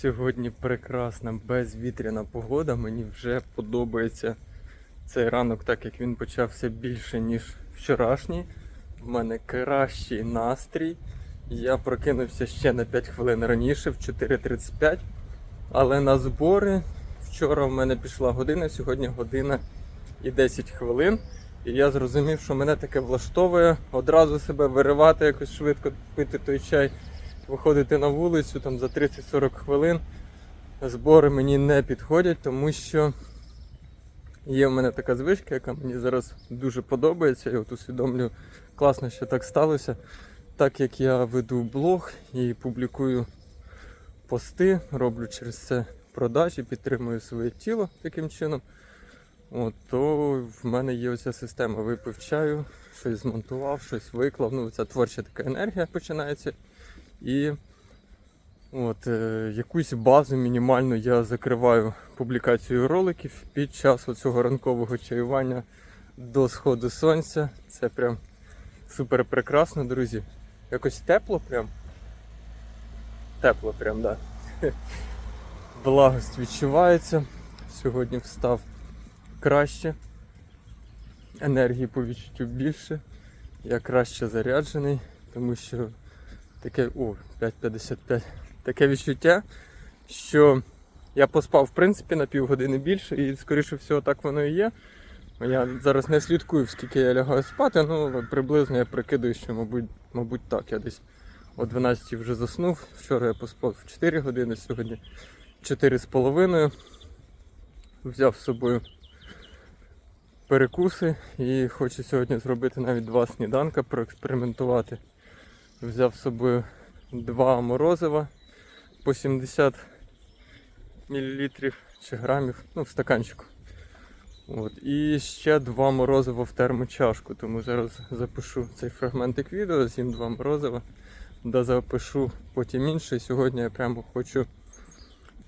Сьогодні прекрасна безвітряна погода. Мені вже подобається цей ранок, так як він почався більше, ніж вчорашній. У мене кращий настрій. Я прокинувся ще на 5 хвилин раніше, в 4.35. Але на збори вчора в мене пішла година, сьогодні година і 10 хвилин. І я зрозумів, що мене таке влаштовує одразу себе виривати, якось швидко пити той чай, виходити на вулицю там за 30-40 хвилин. Збори мені не підходять, тому що є в мене така звичка, яка мені зараз дуже подобається. Я от усвідомлюю, класно, що так сталося. Так як я веду блог і публікую пости, роблю через це продажі, підтримую своє тіло таким чином. От, то в мене є оця система. Випив чаю, щось змонтував, щось виклав. Ну, ця творча така енергія починається. І от, е, якусь базу мінімальну я закриваю публікацією роликів під час оцього ранкового чаювання до сходу сонця. Це прям супер прекрасно, друзі. Якось тепло прям. Тепло прям, так. Да. Благость відчувається. Сьогодні встав краще. Енергії по відчуттю більше. Я краще заряджений, тому що таке. О, 5.55. Таке відчуття, що я поспав в принципі на півгодини більше і скоріше всього так воно і є. Я зараз не слідкую, скільки я лягаю спати, ну приблизно я прикидаю, що мабуть, мабуть так. Я десь о 12 вже заснув. Вчора я поспав 4 години, сьогодні 4,5. Взяв з собою перекуси і хочу сьогодні зробити навіть два сніданка, проекспериментувати. Взяв з собою два морозива по 70 мл чи грамів, ну в стаканчику. От. І ще два морозива в термочашку, тому зараз запишу цей фрагментик відео, з'їм два морозива, да запишу потім інше. Сьогодні я прямо хочу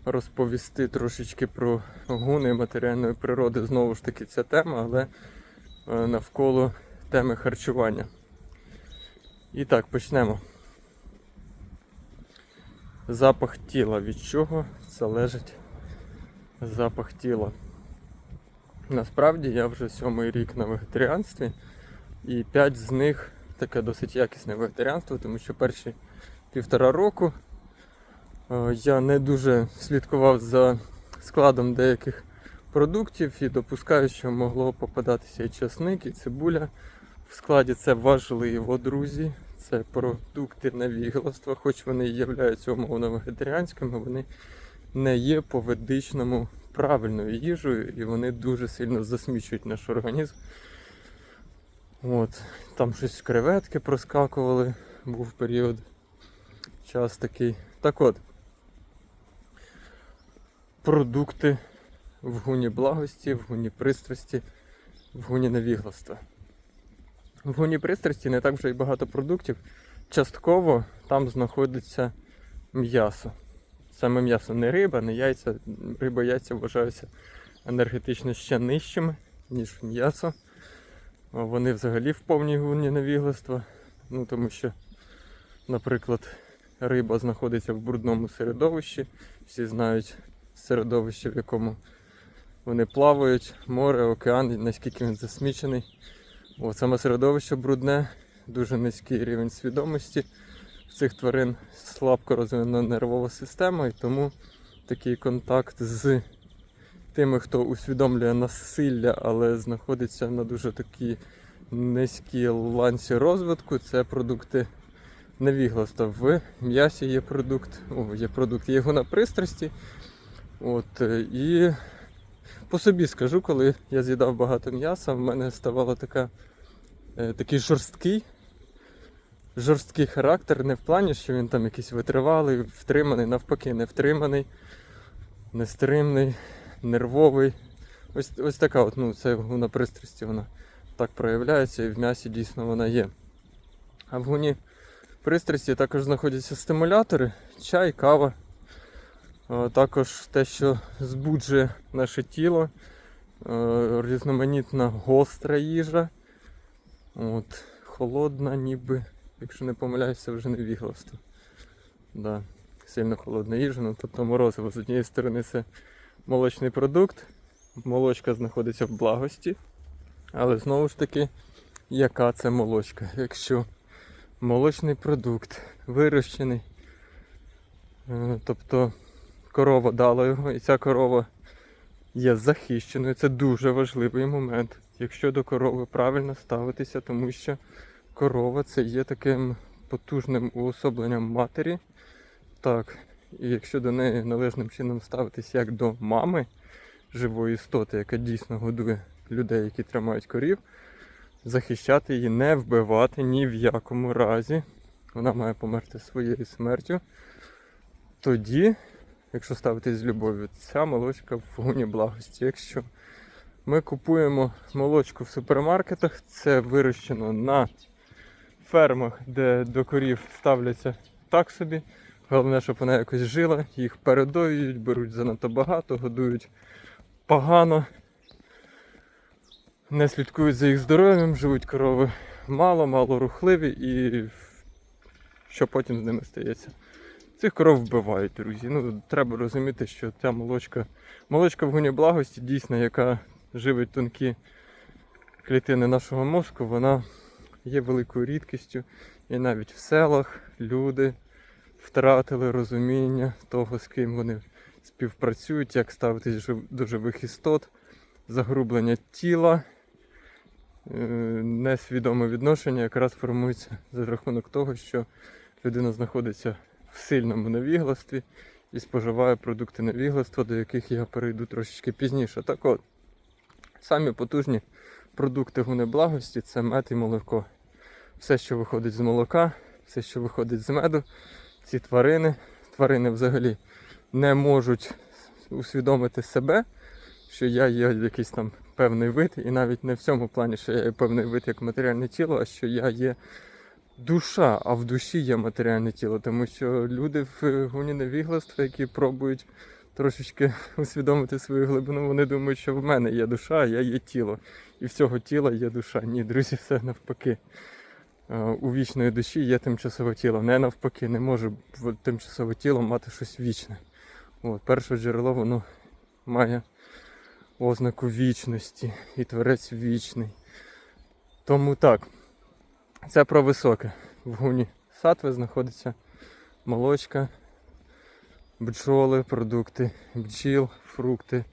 розповісти трошечки про гуни матеріальної природи. Знову ж таки, ця тема, але е, навколо теми харчування. І так, почнемо. Запах тіла. Від чого залежить запах тіла? Насправді я вже сьомий рік на вегетаріанстві, і п'ять з них таке досить якісне вегетаріанство, тому що перші півтора року е, я не дуже слідкував за складом деяких продуктів і допускаю, що могло попадатися і часник, і цибуля. В складі це важливо, друзі. Це продукти невігластва, хоч вони і являються умовно вегетаріанськими, вони не є по ведичному правильною їжею і вони дуже сильно засмічують наш організм. От. Там щось креветки проскакували, був період час такий. Так от, продукти в гуні благості, в гуні пристрасті, в гуні невігластва. В гуні пристрасті не так вже й багато продуктів. Частково там знаходиться м'ясо. Саме м'ясо не риба, не яйця. Риба яйця вважаються енергетично ще нижчими, ніж м'ясо. Вони взагалі в повній гуні невігластва. Ну, тому що, наприклад, риба знаходиться в брудному середовищі. Всі знають середовище, в якому вони плавають, море, океан, наскільки він засмічений. От, саме середовище брудне, дуже низький рівень свідомості. В цих тварин слабко розвинена нервова система, і тому такий контакт з тими, хто усвідомлює насилля, але знаходиться на дуже такій низькій ланці розвитку, це продукти невігластва. В м'ясі є продукт, о, є продукт є гуна пристрасті. От, і по собі скажу, коли я з'їдав багато м'яса, в мене ставала така, е, такий жорсткий жорсткий характер, не в плані, що він там якийсь витривалий, втриманий, навпаки, не втриманий, нестримний, нервовий. Ось ось така от, ну, це гуна пристрасті, вона так проявляється і в м'ясі дійсно вона є. А в гуні пристрасті також знаходяться стимулятори, чай, кава. А Також те, що збуджує наше тіло, е, різноманітна гостра їжа. От, Холодна ніби якщо не помиляюся, вже не вігластво. Да. сильно холодну їжу. Ну, тобто морозиво з однієї сторони це молочний продукт, молочка знаходиться в благості, але знову ж таки, яка це молочка? Якщо молочний продукт вирощений, е, тобто корова дала його, і ця корова є захищеною. Це дуже важливий момент. Якщо до корови правильно ставитися, тому що корова це є таким потужним уособленням матері. Так, і якщо до неї належним чином ставитися як до мами живої істоти, яка дійсно годує людей, які тримають корів, захищати її, не вбивати ні в якому разі. Вона має померти своєю смертю. Тоді, якщо ставитись з любов'ю, ця молочка в гуні благості. Якщо ми купуємо молочку в супермаркетах, це вирощено на фермах, де до корів ставляться так собі. Головне, щоб вона якось жила, їх передоюють, беруть занадто багато, годують погано, не слідкують за їх здоров'ям, живуть корови мало, мало рухливі і що потім з ними стається. Цих коров вбивають, друзі. Ну, треба розуміти, що ця молочка, молочка в гуні благості, дійсно, яка живить тонкі клітини нашого мозку, вона є великою рідкістю. І навіть в селах люди втратили розуміння того, з ким вони співпрацюють, як ставитись до живих істот, загрублення тіла, е, несвідоме відношення якраз формується за рахунок того, що людина знаходиться в сильному невігластві і споживає продукти невігластва, до яких я перейду трошечки пізніше. Так от, самі потужні продукти гунеблагості це мед і молоко. Все, що виходить з молока, все, що виходить з меду, ці тварини, тварини взагалі не можуть усвідомити себе, що я є якийсь там певний вид, і навіть не в цьому плані, що я є певний вид як матеріальне тіло, а що я є душа, а в душі є матеріальне тіло. Тому що люди в гуні невігластва, які пробують трошечки усвідомити свою глибину, вони думають, що в мене є душа, а я є тіло. І всього тіла є душа. Ні, друзі, все навпаки. У вічної душі є тимчасове тіло. Не навпаки, не може тимчасове тіло мати щось вічне. От, перше джерело воно має ознаку вічності, і творець вічний. Тому так, це про високе. В гуні сатви знаходиться молочка, бджоли, продукти бджіл, фрукти,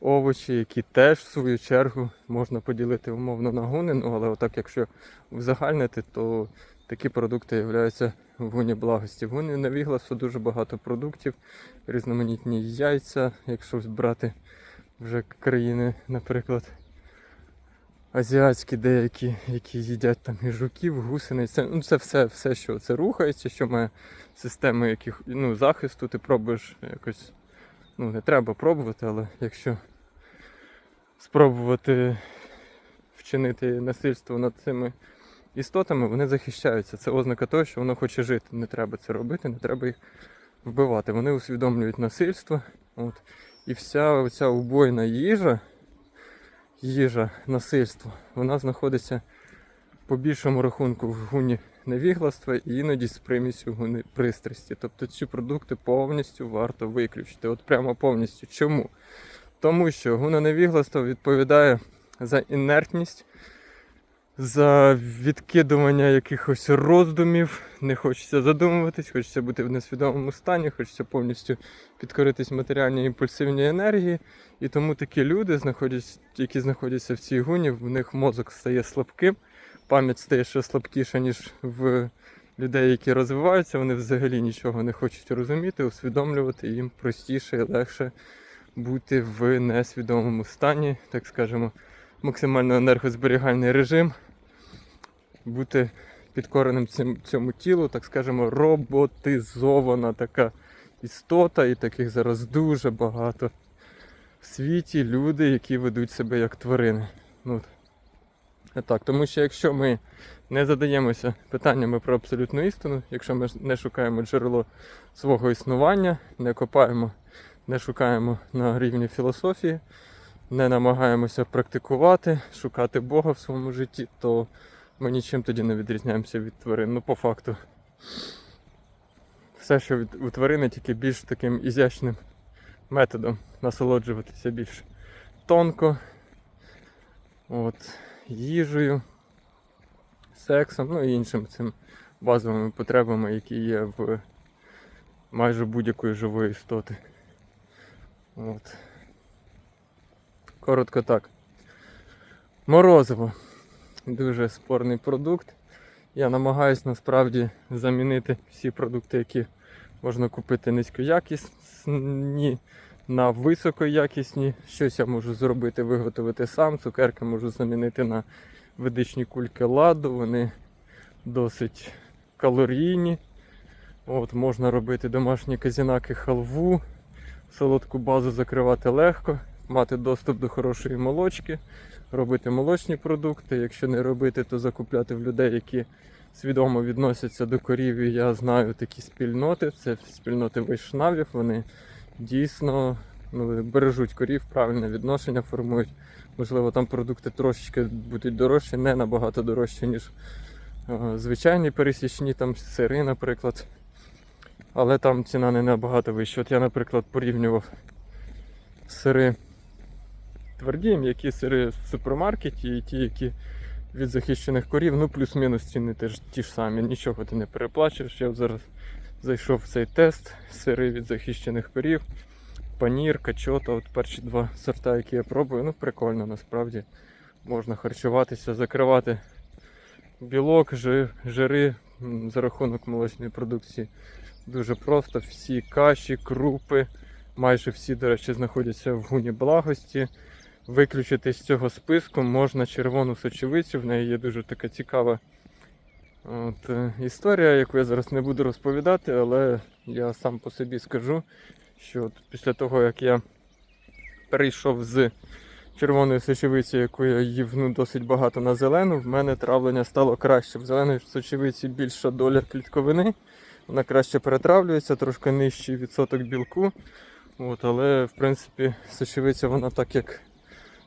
овочі, які теж в свою чергу можна поділити умовно на гуни, ну але отак, якщо узагальнити, то такі продукти являються в гуні благості. В гуні невігласу дуже багато продуктів, різноманітні яйця, якщо брати вже країни, наприклад, азіатські деякі, які їдять там і жуків, гусениць. Це, ну, це все, все, що це рухається, що має системи яких, ну, захисту, ти пробуєш якось. Ну, не треба пробувати, але якщо спробувати вчинити насильство над цими істотами, вони захищаються. Це ознака того, що воно хоче жити. Не треба це робити, не треба їх вбивати. Вони усвідомлюють насильство. От. І вся оця убойна їжа, їжа, насильство, вона знаходиться по більшому рахунку в гуні невігластва і іноді з примісю гуни пристрасті. Тобто ці продукти повністю варто виключити. От прямо повністю. Чому? Тому що гуна невігластва відповідає за інертність, за відкидування якихось роздумів, не хочеться задумуватись, хочеться бути в несвідомому стані, хочеться повністю підкоритись матеріальній імпульсивній енергії. І тому такі люди, які знаходяться в цій гуні, в них мозок стає слабким, пам'ять стає ще слабкіша, ніж в людей, які розвиваються, вони взагалі нічого не хочуть розуміти, усвідомлювати, їм простіше і легше бути в несвідомому стані, так скажемо, максимально енергозберігальний режим, бути підкореним цим, цьому тілу, так скажемо, роботизована така істота, і таких зараз дуже багато в світі люди, які ведуть себе як тварини. Ну, так, тому що якщо ми не задаємося питаннями про абсолютну істину, якщо ми не шукаємо джерело свого існування, не копаємо, не шукаємо на рівні філософії, не намагаємося практикувати, шукати Бога в своєму житті, то ми нічим тоді не відрізняємося від тварин. Ну, по факту. все, що від- у тварини, тільки більш таким ізящним методом насолоджуватися більш тонко. От, їжею, сексом, ну і іншими цим базовими потребами, які є в майже будь-якої живої істоти. От. Коротко так. Морозиво. Дуже спорний продукт. Я намагаюсь насправді замінити всі продукти, які можна купити низькоякісні на високоякісні. Щось я можу зробити, виготовити сам. Цукерки можу замінити на ведичні кульки ладу. Вони досить калорійні. От, можна робити домашні казінаки халву, солодку базу закривати легко, мати доступ до хорошої молочки, робити молочні продукти. Якщо не робити, то закупляти в людей, які свідомо відносяться до корів. І я знаю такі спільноти. Це спільноти вайшнавів. Вони дійсно ну, бережуть корів, правильне відношення формують. Можливо, там продукти трошечки будуть дорожчі, не набагато дорожчі, ніж е, звичайні пересічні там сири, наприклад. Але там ціна не набагато вища. От я, наприклад, порівнював сири тверді, м'які сири в супермаркеті і ті, які від захищених корів, ну плюс-мінус ціни теж ті ж самі, нічого ти не переплачуєш. Я зараз зайшов в цей тест, сири від захищених корів, панір, качота, от перші два сорта, які я пробую, ну прикольно насправді. Можна харчуватися, закривати білок, жир, жири за рахунок молочної продукції. Дуже просто всі каші, крупи, майже всі, до речі, знаходяться в гуні благості. Виключити з цього списку можна червону сочевицю, в неї є дуже така цікава от, е, історія, яку я зараз не буду розповідати, але я сам по собі скажу, що от після того, як я перейшов з червоної сочевиці, яку я їв ну, досить багато на зелену, в мене травлення стало краще. В зеленій сочевиці більша доля клітковини, вона краще перетравлюється, трошки нижчий відсоток білку. От, але в принципі сочевиця вона так як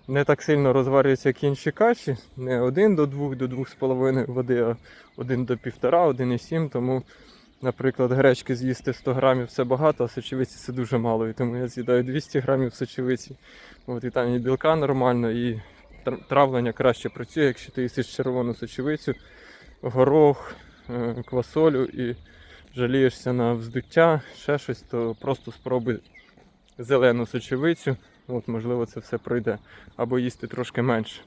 не так сильно розварюється, як інші каші. Не 1 до 2 до 2,5 води, а 1 до 1,5, 1,7. Тому, наприклад, гречки з'їсти 100 грамів це багато, а сочевиці це дуже мало. І тому я з'їдаю 200 грамів сочевиці. От, і там і білка нормально, і травлення краще працює, якщо ти їсиш червону сочевицю, горох, е, квасолю і жалієшся на вздуття, ще щось, то просто спробуй зелену сочевицю. От, можливо, це все пройде. Або їсти трошки менше.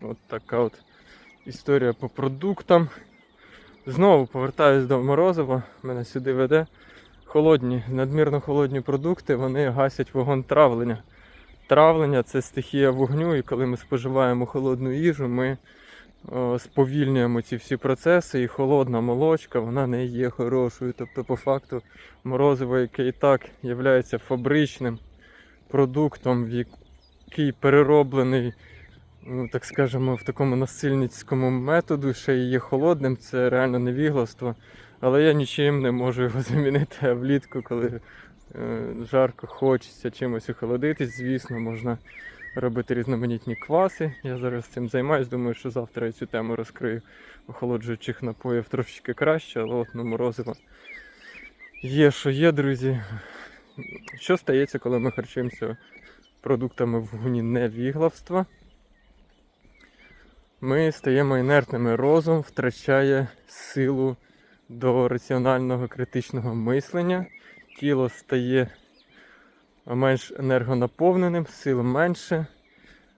От така от історія по продуктам. Знову повертаюсь до морозива, мене сюди веде. Холодні, надмірно холодні продукти, вони гасять вогонь травлення. Травлення це стихія вогню, і коли ми споживаємо холодну їжу, ми о, сповільнюємо ці всі процеси, і холодна молочка вона не є хорошою. Тобто, по факту, морозиво, яке і так є фабричним продуктом, який перероблений, ну так скажемо, в такому насильницькому методу, ще й є холодним, це реально невігластво. Але я нічим не можу його замінити, а влітку, коли е, жарко хочеться чимось охолодитись, звісно, можна робити різноманітні кваси. Я зараз цим займаюсь, думаю, що завтра я цю тему розкрию охолоджуючих напоїв трошечки краще, але от ну, морозиво є, що є, друзі. Що стається, коли ми харчуємося продуктами в гуні невіглавства? Ми стаємо інертними. Розум втрачає силу до раціонального критичного мислення. Тіло стає менш енергонаповненим, сил менше,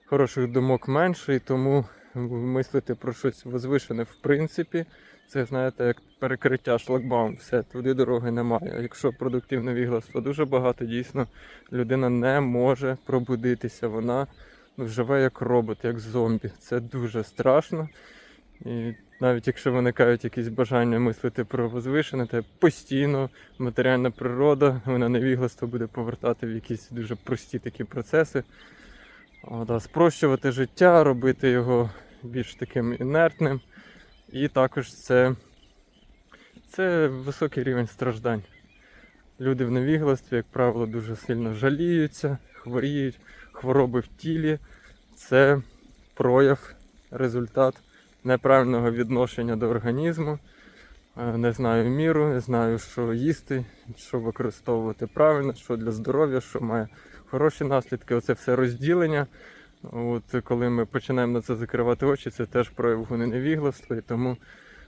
хороших думок менше, і тому мислити про щось возвишене в принципі. Це, знаєте, як перекриття шлагбаум, все, туди дороги немає. Якщо продуктів невігластва дуже багато, дійсно людина не може пробудитися. Вона ну, живе як робот, як зомбі. Це дуже страшно. І навіть якщо виникають якісь бажання мислити про возвишене, то постійно матеріальна природа, вона невігластво буде повертати в якісь дуже прості такі процеси. О, да, спрощувати життя, робити його більш таким інертним. І також це, це високий рівень страждань. Люди в невігластві, як правило, дуже сильно жаліються, хворіють, хвороби в тілі. Це прояв, результат неправильного відношення до організму. Е, Не знаю міру, не знаю, що їсти, що використовувати правильно, що для здоров'я, що має хороші наслідки. Оце все розділення. От коли ми починаємо на це закривати очі, це теж прояв гуни невігластва. І тому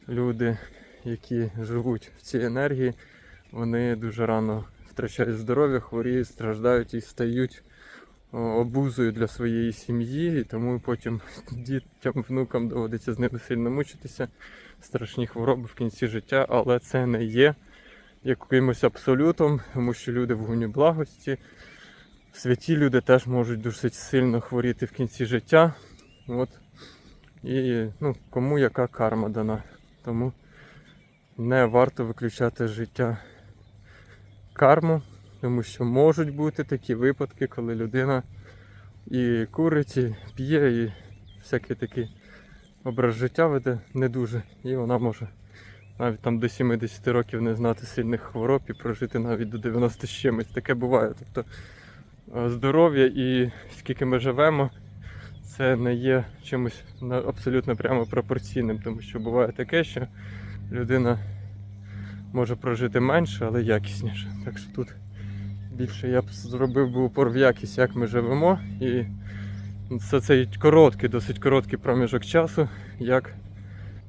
люди, які живуть в цій енергії, вони дуже рано втрачають здоров'я, хворіють, страждають і стають обузою для своєї сім'ї, і тому потім дітям, внукам доводиться з ними сильно мучитися. Страшні хвороби в кінці життя, але це не є якимось абсолютом, тому що люди в гуні благості. Святі люди теж можуть досить сильно хворіти в кінці життя. От. І ну, кому яка карма дана. Тому не варто виключати з життя карму, тому що можуть бути такі випадки, коли людина і курить, і п'є, і всякий такий образ життя веде не дуже. І вона може навіть там до 70 років не знати сильних хвороб і прожити навіть до 90 з чимось. Таке буває. Тобто здоров'я і скільки ми живемо, це не є чимось абсолютно прямо пропорційним, тому що буває таке, що людина може прожити менше, але якісніше. Так що тут більше я б зробив би упор в якість, як ми живемо. І це цей короткий, досить короткий проміжок часу, як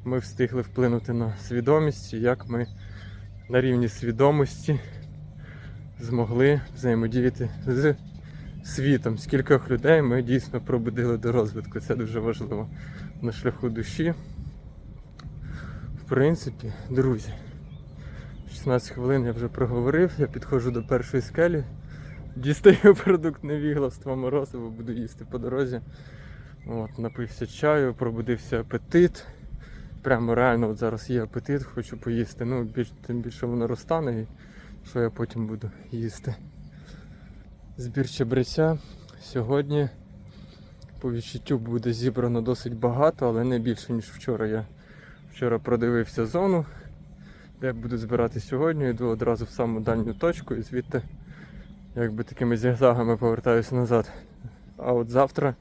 ми встигли вплинути на свідомість, як ми на рівні свідомості змогли взаємодіяти з світом. Скількох людей ми дійсно пробудили до розвитку. Це дуже важливо на шляху душі. В принципі, друзі, 16 хвилин я вже проговорив, я підходжу до першої скелі, дістаю продукт невігластва морозиво, буду їсти по дорозі. От, напився чаю, пробудився апетит. Прямо реально от зараз є апетит, хочу поїсти. Ну, більш, тим більше воно розтане і що я потім буду їсти. Збір чебреця. Сьогодні по відчуттю буде зібрано досить багато, але не більше, ніж вчора. Я вчора продивився зону, де буду збирати сьогодні, йду одразу в саму дальню точку і звідти якби такими зігзагами повертаюся назад. А от завтра,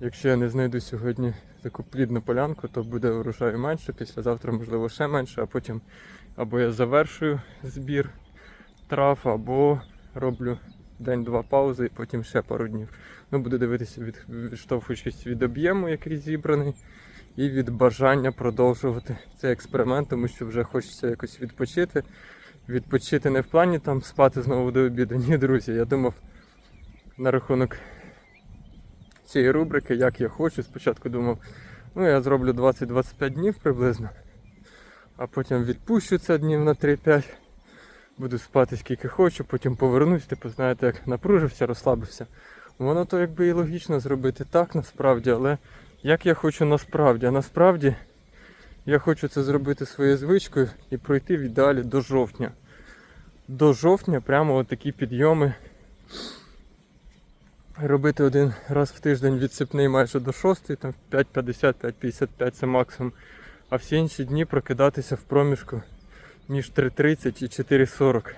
якщо я не знайду сьогодні таку плідну полянку, то буде урожаю менше, післязавтра, можливо, ще менше, а потім або я завершую збір трав, або роблю день-два паузи і потім ще пару днів. Ну, буду дивитися, від, відштовхуючись від об'єму, який зібраний, і від бажання продовжувати цей експеримент, тому що вже хочеться якось відпочити. Відпочити не в плані там спати знову до обіду. Ні, друзі, я думав на рахунок цієї рубрики, як я хочу. Спочатку думав, ну я зроблю 20-25 днів приблизно, а потім відпущу це днів на 3-5. Буду спати скільки хочу, потім повернусь, типу, знаєте, як напружився, розслабився. Воно то якби і логічно зробити так насправді, але як я хочу насправді, а насправді я хочу це зробити своєю звичкою і пройти в ідеалі до жовтня. До жовтня прямо отакі підйоми. Робити один раз в тиждень відсипний майже до 6, там 5.50, 5.55 це максимум. А всі інші дні прокидатися в проміжку між 3.30 і 4.40.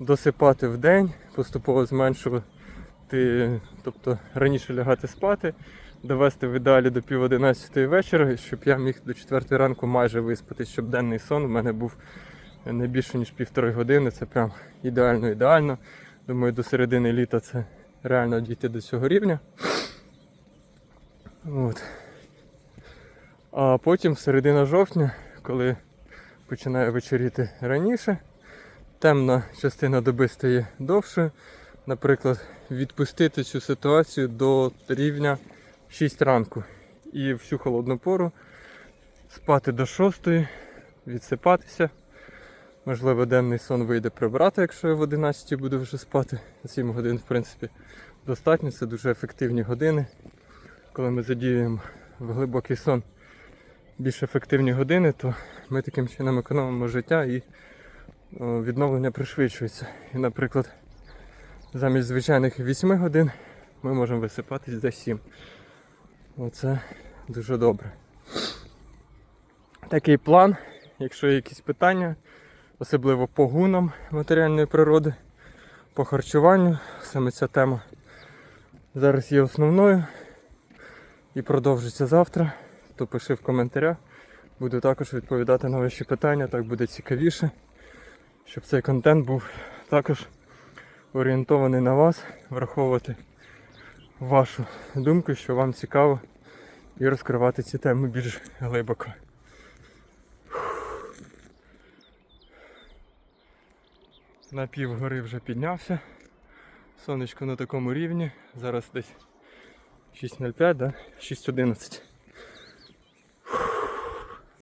Досипати в день, поступово зменшувати, тобто раніше лягати спати, довести в ідеалі до пів 11 вечора, щоб я міг до 4 ранку майже виспатись, щоб денний сон у мене був не більше ніж півтори години. Це прям ідеально ідеально. Думаю, до середини літа це реально дійти до цього рівня. От. А потім середина жовтня, коли починає вечоріти раніше, темна частина доби стає довшою. Наприклад, відпустити цю ситуацію до рівня 6 ранку. І всю холодну пору спати до 6, відсипатися. Можливо, денний сон вийде прибрати, якщо я в 11 буду вже спати. 7 годин, в принципі, достатньо. Це дуже ефективні години. Коли ми задіюємо в глибокий сон більш ефективні години, то ми таким чином економимо життя і відновлення пришвидшується. І, наприклад, замість звичайних 8 годин ми можемо висипатись за 7. Оце дуже добре. Такий план, якщо є якісь питання, особливо по гунам матеріальної природи, по харчуванню, саме ця тема зараз є основною і продовжиться завтра, то пиши в коментарях. Буду також відповідати на ваші питання, так буде цікавіше, щоб цей контент був також орієнтований на вас, враховувати вашу думку, що вам цікаво, і розкривати ці теми більш глибоко. На пів вже піднявся. Сонечко на такому рівні. Зараз десь 6.05, да? 6.11.